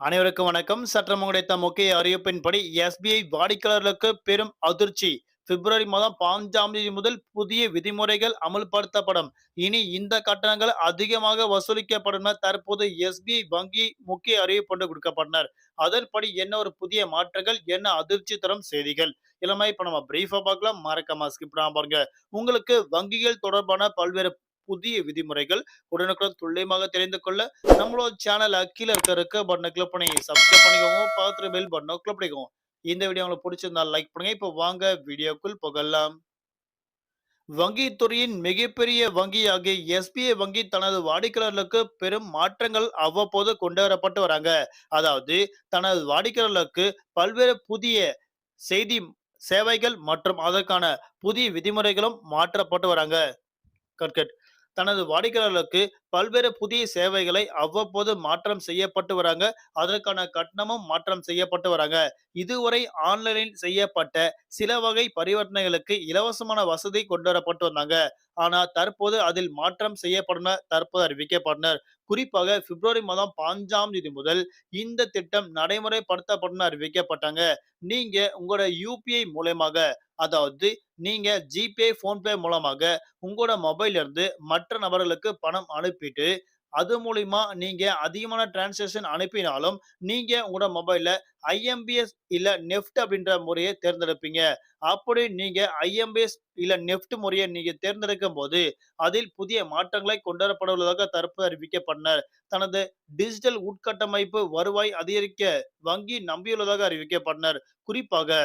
அனைவருக்கும் வணக்கம். சற்றம் கிடைத்த முக்கிய அறிவிப்பின்படி எஸ்பிஐ வாடிக்கையாளர்களுக்கு பெரும் அதிர்ச்சி. பிப்ரவரி மாதம் பாஞ்சாம் தேதி முதல் புதிய விதிமுறைகள் அமல்படுத்தப்படும். இனி இந்த கட்டணங்கள் அதிகமாக வசூலிக்கப்படும் என தற்போது எஸ்பிஐ வங்கி முக்கிய அறிவிப்பு கொடுக்கப்பட்டனர். அதன்படி என்ன ஒரு புதிய மாற்றங்கள் என்ன அதிர்ச்சி தரும் செய்திகள்? இளமை இப்ப நம்ம பிரீஃபா பார்க்கலாம். மறக்காம ஸ்கிப் பாருங்க. உங்களுக்கு வங்கிகள் தொடர்பான பல்வேறு புதிய விதிமுறைகள் உடனுக்குடன் துல்லியமாக தெரிந்து கொள்ள நம்மளோட சேனல் கீழே இருக்க இருக்க பட்டனை கிளிக் பண்ணி சப்ஸ்கிரைப் பண்ணிக்கோங்க. பார்த்துட்டு பெல் பட்டனை கிளிக் பண்ணிக்கோங்க. இந்த வீடியோ உங்களுக்கு பிடிச்சிருந்தா லைக் பண்ணுங்க. இப்போ வாங்க வீடியோக்குள் புகழலாம் வங்கித்துறையின் மிகப்பெரிய வங்கியாகிய எஸ்பிஐ வங்கி தனது வாடிக்கையாளர்களுக்கு பெரும் மாற்றங்கள் அவ்வப்போது கொண்டு வரப்பட்டு வராங்க. அதாவது தனது வாடிக்கையாளர்களுக்கு பல்வேறு புதிய செய்தி சேவைகள் மற்றும் அதற்கான புதிய விதிமுறைகளும் மாற்றப்பட்டு வராங்க. கட்கட் தனது வாடிக்கையாளர்களுக்கு பல்வேறு புதிய சேவைகளை அவ்வப்போது மாற்றம் செய்யப்பட்டு வராங்க. அதற்கான கட்டணமும் மாற்றம் செய்யப்பட்டு வராங்க. இதுவரை ஆன்லைனில் செய்யப்பட்ட சில வகை பரிவர்த்தனைகளுக்கு இலவசமான வசதி கொண்டு வரப்பட்டு வந்தாங்க. ஆனால் தற்போது அதில் மாற்றம் செய்யப்படும் தற்போது அறிவிக்கப்பட்டனர் குறிப்பாக பிப்ரவரி மாதம் பாஞ்சாம் தேதி முதல் இந்த திட்டம் நடைமுறைப்படுத்தப்படும் அறிவிக்கப்பட்டாங்க. நீங்க உங்களோட யூபிஐ மூலயமாக அதாவது நீங்க ஜிபே போன்பே மூலமாக உங்களோட மொபைல்ல இருந்து மற்ற நபர்களுக்கு பணம் அனுப்பிட்டு அது மூலிமா நீங்க அதிகமான டிரான்சாக்ஷன் அனுப்பினாலும் நீங்க உங்களோட மொபைல்ல ஐஎம்பிஎஸ் இல்ல நெஃப்ட் அப்படின்ற முறையை தேர்ந்தெடுப்பீங்க. அப்படி நீங்க ஐஎம்பிஎஸ் இல்ல நெஃப்ட் முறையை நீங்க தேர்ந்தெடுக்கும் போது அதில் புதிய மாற்றங்களை கொண்டுவரப்பட உள்ளதாக தரப்பு அறிவிக்கப்பட்டனர் தனது டிஜிட்டல் உட்கட்டமைப்பு வருவாய் அதிகரிக்க வங்கி நம்பியுள்ளதாக அறிவிக்கப்பட்டனர் குறிப்பாக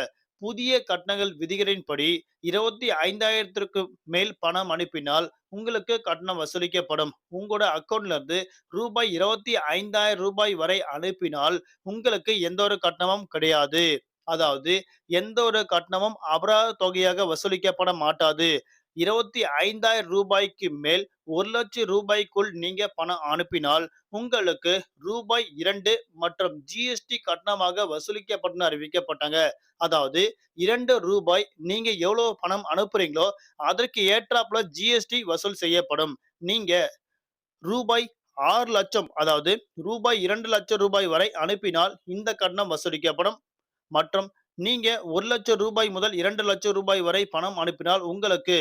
புதிய கட்டணங்கள் விதிகளின்படி இருபத்தி ஐந்தாயிரத்திற்கு மேல் பணம் அனுப்பினால் உங்களுக்கு கட்டணம் வசூலிக்கப்படும். உங்களோட அக்கௌண்ட்ல இருந்து ரூபாய் இருபத்தி ஐந்தாயிரம் ரூபாய் வரை அனுப்பினால் உங்களுக்கு எந்த ஒரு கட்டணமும் கிடையாது. அதாவது எந்த ஒரு கட்டணமும் அபராத தொகையாக வசூலிக்கப்பட மாட்டாது. இருபத்தி ஐந்தாயிரம் ரூபாய்க்கு மேல் ஒரு லட்சம் ரூபாய்க்குள் நீங்க பணம் அனுப்பினால் உங்களுக்கு ரூபாய் இரண்டு மற்றும் ஜிஎஸ்டி கட்டணமாக வசூலிக்கப்படும் அறிவிக்கப்பட்டாங்க. அதாவது இரண்டு ரூபாய் நீங்க எவ்வளவு பணம் அனுப்புறீங்களோ அதற்கு ஏற்றாப்புல ஜிஎஸ்டி வசூல் செய்யப்படும். நீங்க ரூபாய் ஆறு லட்சம் அதாவது ரூபாய் இரண்டு லட்சம் ரூபாய் வரை அனுப்பினால் இந்த கட்டணம் வசூலிக்கப்படும். மற்றும் நீங்க ஒரு லட்சம் ரூபாய் முதல் இரண்டு லட்சம் ரூபாய் வரை பணம் அனுப்பினால் உங்களுக்கு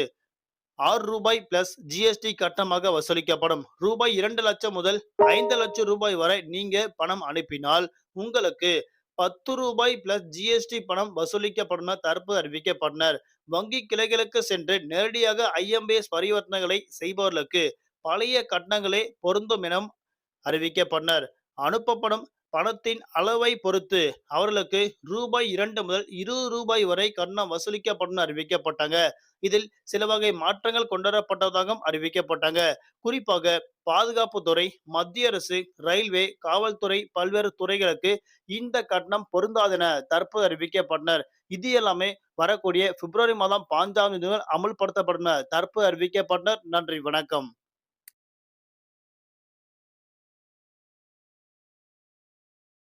ஆறு ரூபாய் பிளஸ் ஜிஎஸ்டி கட்டணமாக வசூலிக்கப்படும். ரூபாய் இரண்டு லட்சம் முதல் ஐந்து லட்சம் ரூபாய் வரை நீங்க பணம் அனுப்பினால் உங்களுக்கு பத்து ரூபாய் பிளஸ் ஜிஎஸ்டி பணம் வசூலிக்கப்படும் தரப்பு அறிவிக்கப்பட்டனர். வங்கி கிளைகளுக்கு சென்று நேரடியாக ஐஎம்பிஎஸ் பரிவர்த்தனைகளை செய்பவர்களுக்கு பழைய கட்டணங்களே பொருந்தும் என அறிவிக்கப்பட்டனர். அனுப்பப்படும் பணத்தின் அளவை பொறுத்து அவர்களுக்கு ரூபாய் இரண்டு முதல் இருபது ரூபாய் வரை கட்டணம் வசூலிக்கப்படும் அறிவிக்கப்பட்டாங்க. இதில் சில வகை மாற்றங்கள் கொண்டுவரப்பட்டதாகவும் அறிவிக்கப்பட்டாங்க. குறிப்பாக பாதுகாப்பு துறை மத்திய அரசு ரயில்வே காவல்துறை பல்வேறு துறைகளுக்கு இந்த கட்டணம் பொருந்தாதென தற்போது அறிவிக்கப்பட்டனர். இது எல்லாமே வரக்கூடிய பிப்ரவரி மாதம் பாஞ்சாம் தேதி முதல் அமுல்படுத்தப்படும் தற்போது அறிவிக்கப்பட்டனர். நன்றி வணக்கம்.